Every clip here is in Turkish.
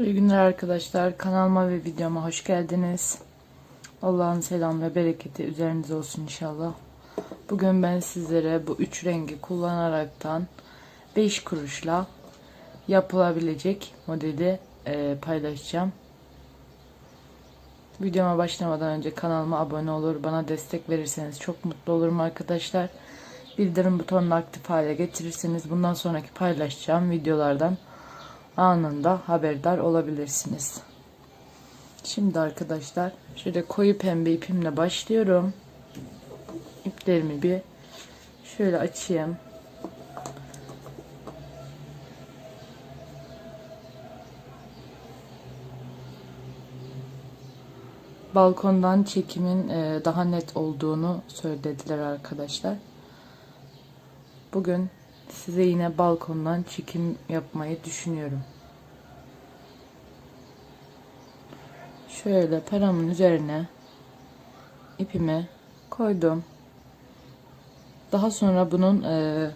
İyi günler arkadaşlar. Kanalıma ve videoma hoş geldiniz. Allah'ın selam ve bereketi üzerinize olsun inşallah. Bugün ben sizlere bu üç rengi kullanaraktan 5 kuruşla yapılabilecek modeli e, paylaşacağım. Videoma başlamadan önce kanalıma abone olur, bana destek verirseniz çok mutlu olurum arkadaşlar. Bildirim butonunu aktif hale getirirseniz bundan sonraki paylaşacağım videolardan anında haberdar olabilirsiniz. Şimdi arkadaşlar şöyle koyu pembe ipimle başlıyorum. İplerimi bir şöyle açayım. Balkondan çekimin e, daha net olduğunu söylediler arkadaşlar. Bugün size yine balkondan çekim yapmayı düşünüyorum. Şöyle paramın üzerine ipimi koydum. Daha sonra bunun e,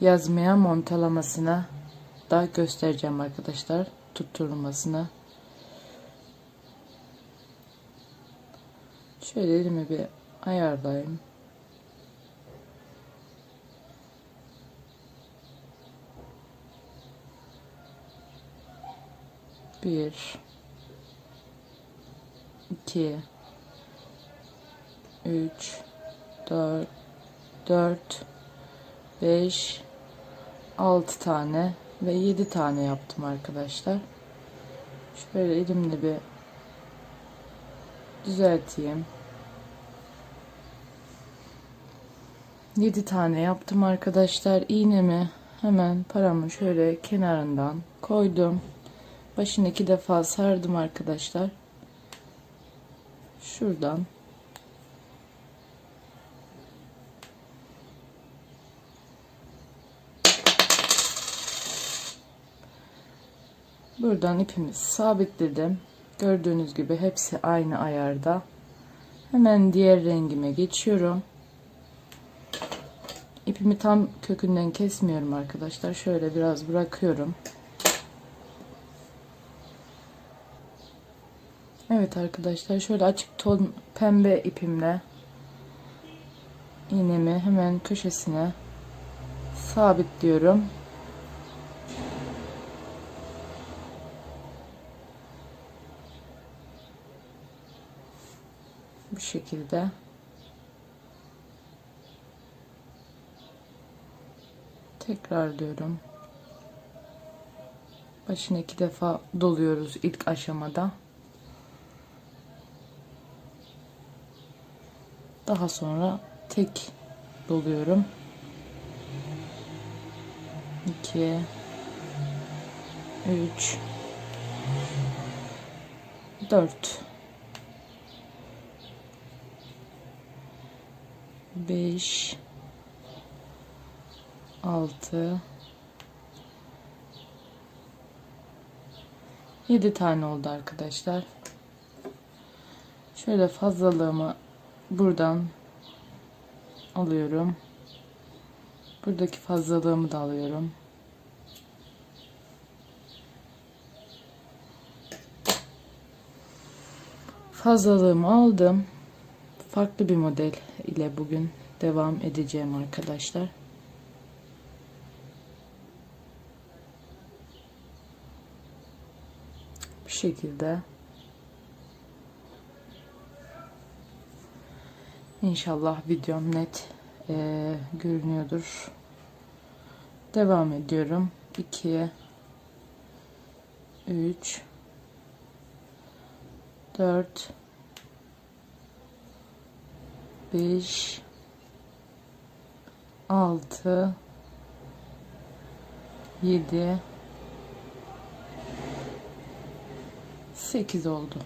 yazmaya montalamasına da göstereceğim arkadaşlar. Tutturulmasını. Şöyle elimi bir ayarlayayım. Bir, iki, üç, dört, dört, beş, altı tane ve yedi tane yaptım arkadaşlar. Şöyle elimle bir düzelteyim. 7 tane yaptım arkadaşlar. İğnemi hemen paramın şöyle kenarından koydum. Başını iki defa sardım arkadaşlar. Şuradan Buradan ipimi sabitledim. Gördüğünüz gibi hepsi aynı ayarda. Hemen diğer rengime geçiyorum. İpimi tam kökünden kesmiyorum arkadaşlar. Şöyle biraz bırakıyorum. Evet arkadaşlar şöyle açık ton pembe ipimle iğnemi hemen köşesine sabitliyorum. Bu şekilde. Tekrar diyorum. Başına iki defa doluyoruz ilk aşamada. Daha sonra tek doluyorum. 2 3 4 5 6 7 tane oldu arkadaşlar. Şöyle fazlalığımı buradan alıyorum. Buradaki fazlalığımı da alıyorum. Fazlalığımı aldım. Farklı bir model ile bugün devam edeceğim arkadaşlar. Bu şekilde İnşallah videom net e, görünüyordur. Devam ediyorum. 2 3 4 5 6 7 8 oldu.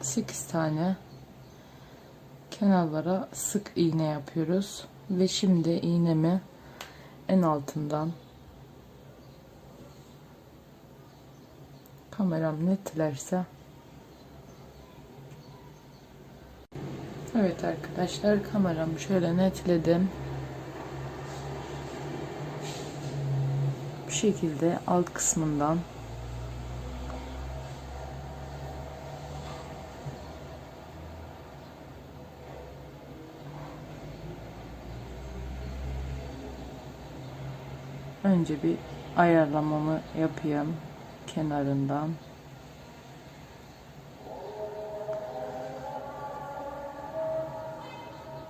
8 tane kenarlara sık iğne yapıyoruz. Ve şimdi iğnemi en altından kameram netlerse Evet arkadaşlar kameramı şöyle netledim. Bu şekilde alt kısmından Önce bir ayarlamamı yapayım kenarından.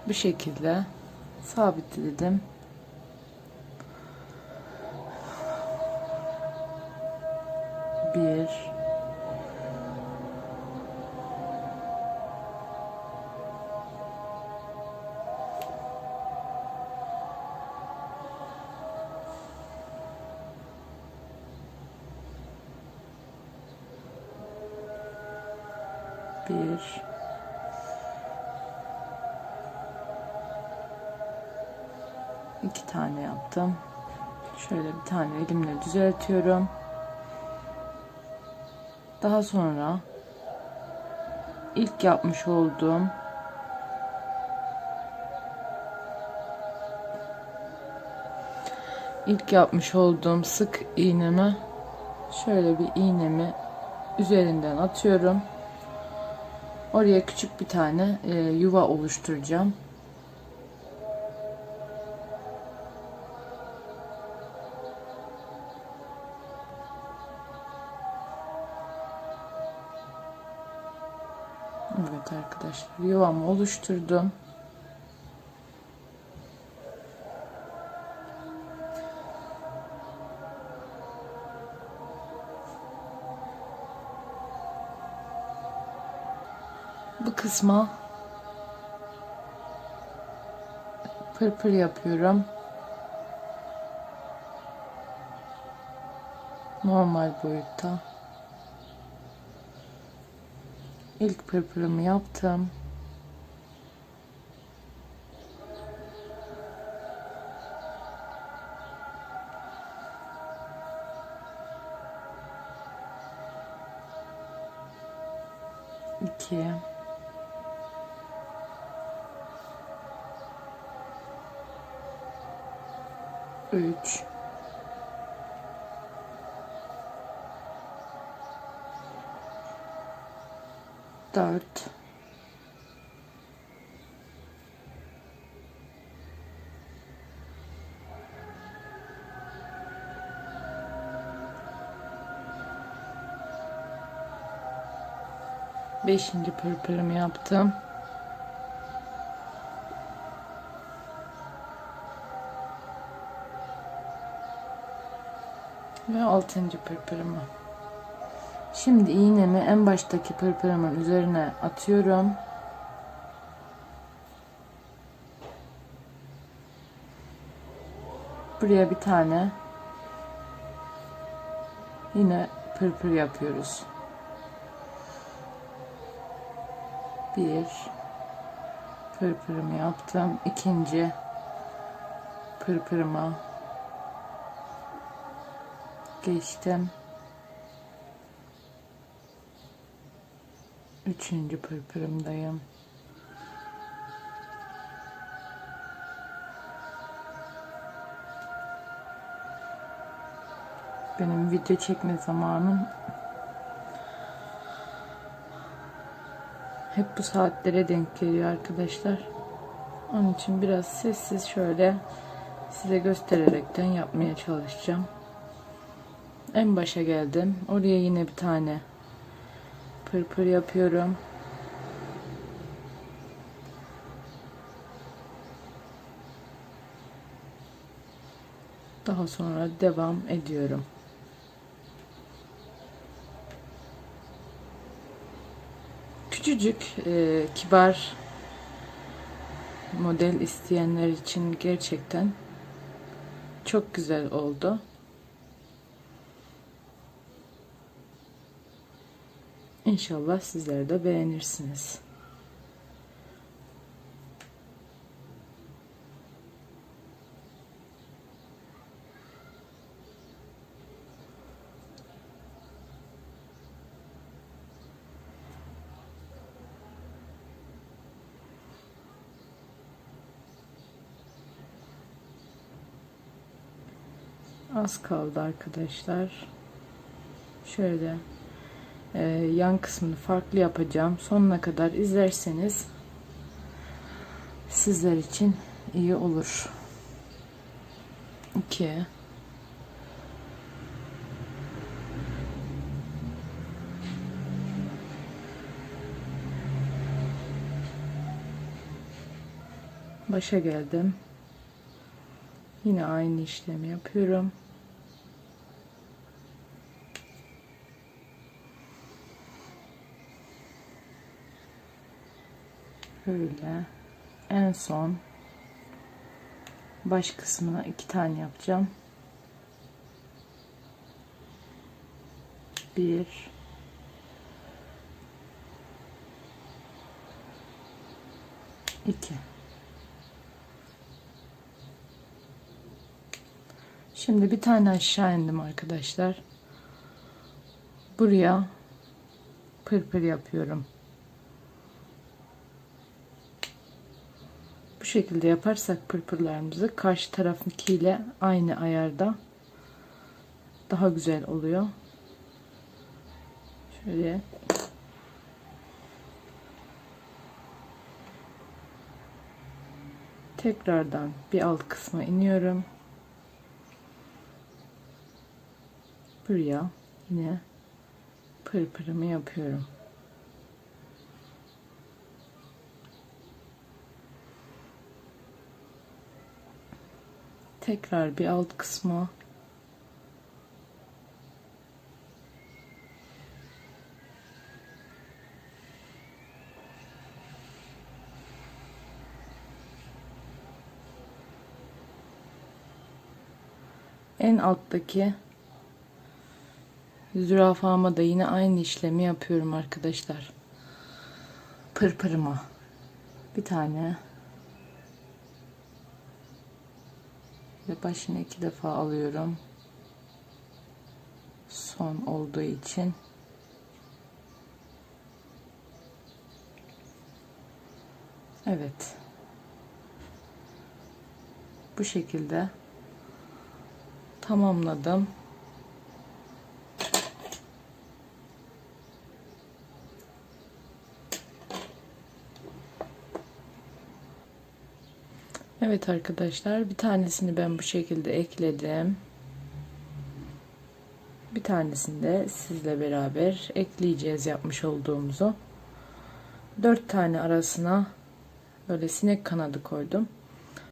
Bu şekilde sabitledim. Bir iki tane yaptım. Şöyle bir tane elimle düzeltiyorum. Daha sonra ilk yapmış olduğum ilk yapmış olduğum sık iğnemi şöyle bir iğnemi üzerinden atıyorum. Oraya küçük bir tane e, yuva oluşturacağım. Evet arkadaşlar yuvamı oluşturdum. Kısma pırpır yapıyorum. Normal boyutta. İlk pırpırımı yaptım. İki. Üç. Dört. Beşinci pırpırımı yaptım. Altıncı pırpırımı. Şimdi iğnemi en baştaki pırpırımın üzerine atıyorum. Buraya bir tane yine pırpır yapıyoruz. Bir pırpırımı yaptım. İkinci pırpırıma geçtim. Üçüncü pırpırımdayım. Benim video çekme zamanım hep bu saatlere denk geliyor arkadaşlar. Onun için biraz sessiz şöyle size göstererekten yapmaya çalışacağım. En başa geldim. Oraya yine bir tane pırpır yapıyorum. Daha sonra devam ediyorum. Küçücük, e, kibar model isteyenler için gerçekten çok güzel oldu. İnşallah sizler de beğenirsiniz. Az kaldı arkadaşlar. Şöyle ee, yan kısmını farklı yapacağım. Sonuna kadar izlerseniz sizler için iyi olur. 2 Başa geldim. Yine aynı işlemi yapıyorum. Böyle en son baş kısmına iki tane yapacağım. Bir iki Şimdi bir tane aşağı indim arkadaşlar. Buraya pırpır yapıyorum. Şekilde yaparsak pırpırlarımızı karşı tarafınkiyle aynı ayarda daha güzel oluyor. Şöyle tekrardan bir alt kısma iniyorum. Buraya yine pırpırımı yapıyorum. Tekrar bir alt kısma en alttaki zürafama da yine aynı işlemi yapıyorum arkadaşlar. Pırpırıma bir tane ve başını iki defa alıyorum. Son olduğu için Evet. Bu şekilde tamamladım. Evet arkadaşlar bir tanesini ben bu şekilde ekledim. Bir tanesini de sizle beraber ekleyeceğiz yapmış olduğumuzu. Dört tane arasına böyle sinek kanadı koydum.